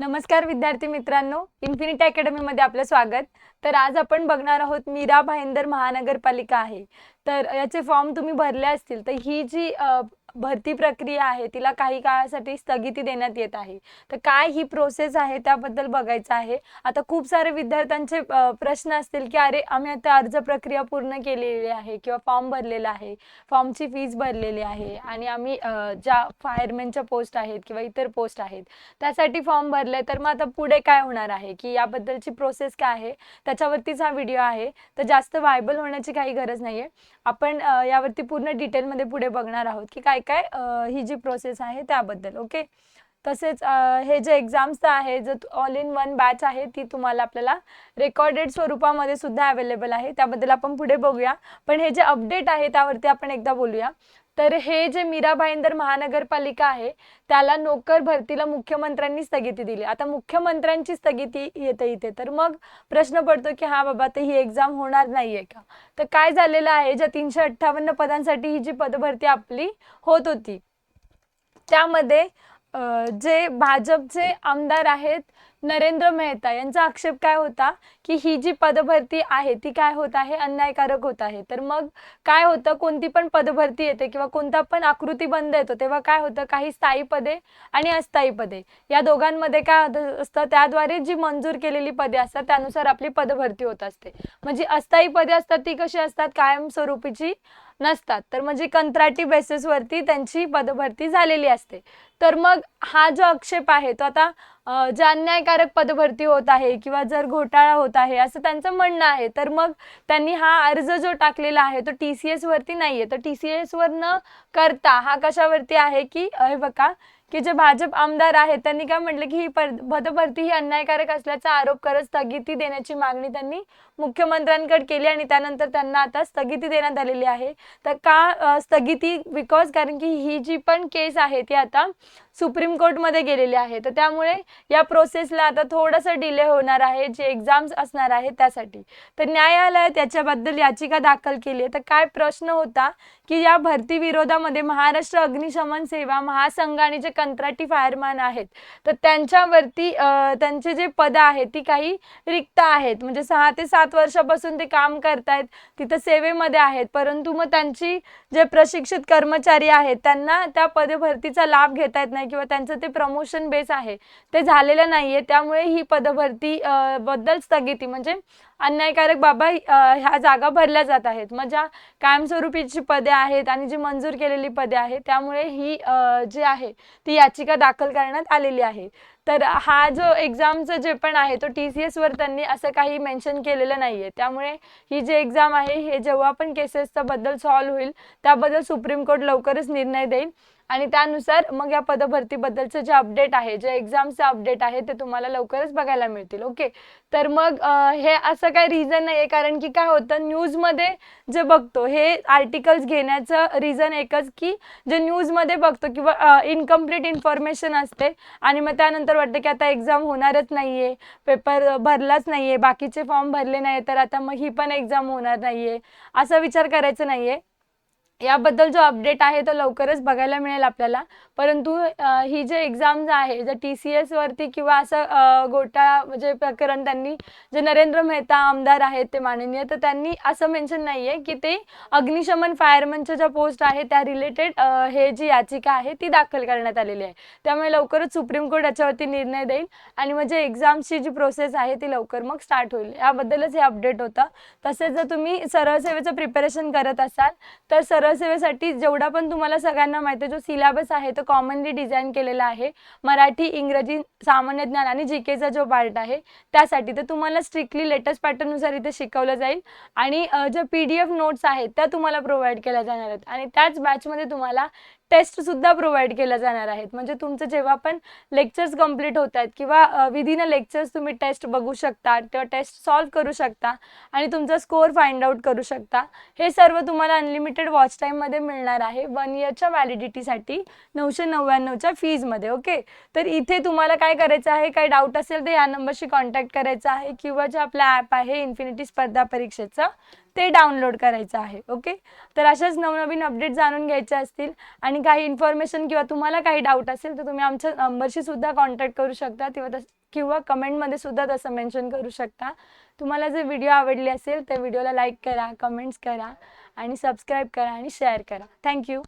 नमस्कार विद्यार्थी मित्रांनो इन्फिनिटी अकॅडमीमध्ये आपलं स्वागत. तर आज आपण बघणार आहोत मीरा भाईंदर महानगरपालिका आहे. तर याचे फॉर्म तुम्ही भरले असतील तर ही जी भरती प्रक्रिया आहे तिला काही काळासाठी स्थगिती देण्यात येत आहे. तर काय ही प्रोसेस आहे त्याबद्दल बघायचं आहे. आता खूप सारे विद्यार्थ्यांचे प्रश्न असतील की अरे आम्ही आता अर्ज प्रक्रिया पूर्ण केलेली आहे किंवा फॉर्म भरलेला आहे फॉर्मची फीज भरलेली आहे आणि आम्ही ज्या फायरमॅनच्या पोस्ट आहेत किंवा इतर पोस्ट आहेत त्यासाठी फॉर्म भरले तर मग आता पुढे काय होणार आहे? की याबद्दलची प्रोसेस काय आहे? त्याच्यावरतीच हा व्हिडिओ आहे. तर जास्त व्हायबल होण्याची काही गरज नाही आहे आपण यावरती पूर्ण डिटेलमध्ये पुढे बघणार आहोत की काय काय काय ही जी प्रोसेस आहे त्याबद्दल ओके तसेच हे जे एक्झाम्स आहे जो ऑल इन वन बॅच आहे ती तुम्हाला आपल्याला रेकॉर्डेड स्वरूपामध्ये सुद्धा अवेलेबल आहे. त्याबद्दल आपण पुढे बघूया. पण हे जे अपडेट आहे त्यावरती आपण एकदा बोलूया. तर हे जे मीरा भाईंदर महानगरपालिका आहे त्याला नोकर भरतीला मुख्यमंत्र्यांनी स्थगिती दिली. आता मुख्यमंत्र्यांची स्थगिती येते इथे. तर मग प्रश्न पडतो की हा बाबा तर ही एक्झाम होणार नाहीये का? तर काय झालेलं आहे ज्या तीनशे अठ्ठावन्न पदांसाठी ही जी पदभरती आपली होत होती त्यामध्ये जे भाजपचे आमदार आहेत नरेंद्र मेहता यांचा आक्षेप काय होता की ही जी पदभरती आहे ती काय होत आहे? अन्यायकारक होत आहे. तर मग काय होतं? कोणती पण पदभरती येते किंवा कोणता पण आकृती बंद येतो तेव्हा काय होतं? काही स्थायी पदे आणि अस्थायी पदे. या दोघांमध्ये काय असतं? त्याद्वारे जी मंजूर केलेली पदे असतात त्यानुसार आपली पदभरती होत असते. म्हणजे अस्थायी पदे असतात ती कशी असतात? कायमस्वरूपीची नसतात. तर म्हणजे कंत्राटी बेसिसवरती त्यांची पदभरती झालेली असते. तर मग हा जो आक्षेप आहे तो आता ज्या अन्यायकारक पदभरती होत आहे किंवा जर घोटाळा होत आहे असं त्यांचं म्हणणं आहे तर मग त्यांनी हा अर्ज जो टाकलेला आहे तो टी सी एसवरती वरती नाहीये. तर टी सी एसवर न करता हा कशावरती आहे की हे बघा की जे भाजप आमदार आहेत त्यांनी काय म्हटलं की ही पदभरती ही अन्यायकारक असल्याचा आरोप करत स्थगिती देण्याची मागणी त्यांनी मुख्यमंत्र्यांकडे केली आणि त्यानंतर त्यांना आता स्थगिती देण्यात आलेली आहे. तर का स्थगिती बिकॉज कारण की ही जी पण केस आहे ती आता सुप्रीम कोर्टमध्ये गेलेले आहे. तर त्यामुळे या प्रोसेसला आता थोडंसं डिले होणार आहे. जे एक्झाम्स असणार आहे त्यासाठी. तर न्यायालयात याच्याबद्दल याचिका दाखल केली आहे. तर काय प्रश्न होता की या भरती विरोधामध्ये महाराष्ट्र अग्निशमन सेवा महासंघ आणि जे कंत्राटी फायरमॅन आहेत तर त्यांच्यावरती त्यांचे जे पद आहेत ती काही रिक्त आहेत. म्हणजे सहा ते सात वर्षापासून ते काम करतायत तिथं सेवेमध्ये आहेत. परंतु मग त्यांची जे प्रशिक्षित कर्मचारी आहेत त्यांना त्या पदभरतीचा लाभ घेता येत नाही. किंवा त्यांचं ते प्रमोशन बेस आहे ते झालेलं नाहीये. त्यामुळे ही पदभरती बद्दल स्थगिती. म्हणजे अन्यायकारक बाबा ह्या जागा भरल्या जात आहेत. मग ज्या कायमस्वरूपीची पदे आहेत आणि जी मंजूर केलेली पदे आहेत त्यामुळे ही जी आहे ती याचिका दाखल करण्यात आलेली आहे. तर हा जो एक्झामचं जे पण आहे तो टी सी एसवर त्यांनी असं काही मेन्शन केलेलं नाही आहे त्यामुळे ही जी एक्झाम आहे हे जेव्हा पण केसेसचा बद्दल सॉल्व्ह होईल त्याबद्दल सुप्रीम कोर्ट लवकरच निर्णय देईल. आणि त्यानुसार मग या पदभरतीबद्दलचं जे अपडेट आहे जे एक्झामचं अपडेट आहे ते तुम्हाला लवकरच बघायला मिळतील ओके तर मग हे असं काही रिझन नाही आहे कारण की काय होतं न्यूजमध्ये जे बघतो हे आर्टिकल्स घेण्याचं रिझन एकच की जे न्यूजमध्ये बघतो किंवा इनकम्प्लीट इन्फॉर्मेशन असते आणि मग त्यानंतर वाटतं की आता एक्झाम होणारच नाही आहे पेपर भरलाच नाही आहे बाकीचे फॉर्म भरले नाही तर आता मग ही पण एक्झाम होणार नाही आहे असा विचार करायचा नाही आहे याबद्दल जो अपडेट आहे तो लवकरच बघायला मिळेल आपल्याला. परंतु ही जे एक्झाम्स आहे जर टी सी एसवरती किंवा असं गोटा म्हणजे प्रकरण त्यांनी जे नरेंद्र मेहता आमदार आहेत ते माननीय तर त्यांनी असं मेन्शन नाही आहे की ते अग्निशमन फायरमनच्या ज्या पोस्ट आहे त्या रिलेटेड हे जी याचिका आहे ती दाखल करण्यात आलेली आहे. त्यामुळे लवकरच सुप्रीम कोर्ट याच्यावरती निर्णय देईल आणि म्हणजे एक्झामची जी प्रोसेस आहे ती लवकर मग स्टार्ट होईल. याबद्दलच हे अपडेट होतं. तसेच जर तुम्ही सरळ सेवेचं प्रिपरेशन करत असाल तर सरळ सेवेसाठी जेवढा पण तुम्हाला सगळ्यांना माहिती आहे जो सिलेबस आहे तो कॉमनली डिझाईन केलेला आहे. मराठी इंग्रजी सामान्य ज्ञान आणि जी केचा जो पार्ट आहे त्यासाठी तर तुम्हाला स्ट्रिक्टली लेटेस्ट पॅटर्ननुसार इथे शिकवलं जाईल. आणि ज्या पी डी एफ नोट्स आहेत त्या तुम्हाला प्रोव्हाइड केल्या जाणार आहेत. आणि त्याच बॅचमध्ये तुम्हाला टेस्ट सुद्धा प्रोव्हाइड केल्या जाणार आहेत. म्हणजे तुमचं जेव्हा पण लेक्चर्स कंप्लीट होत आहेत किंवा विदिन अ लेक्चर्स तुम्ही टेस्ट बघू शकता किंवा टेस्ट सॉल्व करू शकता आणि तुमचा स्कोअर फाइंड आउट करू शकता हे सर्व तुम्हाला अनलिमिटेड वॉच टाईममध्ये मिळणार आहे. वन इयरच्या व्हॅलिडिटीसाठी नऊशे नव्याण्णवच्या फीजमध्ये ओके तर इथे तुम्हाला काय करायचं आहे? काय डाऊट असेल तर या नंबरशी कॉन्टॅक्ट करायचा आहे किंवा जे आपला ॲप आहे इन्फिनिटी स्पर्धा परीक्षेचं. ते डाउनलोड करायचं आहे ओके तर अशाच नवनवीन अपडेट जाणून घ्यायचे असतील आणि काही इन्फॉर्मेशन किंवा तुम्हाला काही डाऊट असेल तर तुम्ही आमच्या नंबरशी सुद्धा कॉन्टॅक्ट करू शकता. किंवा तस किंवा कमेंटमध्ये सुद्धा तसं मेन्शन करू शकता. तुम्हाला जर व्हिडिओ आवडली असेल तर व्हिडिओला लाईक करा कमेंट्स करा आणि सबस्क्राईब करा आणि शेअर करा. थँक्यू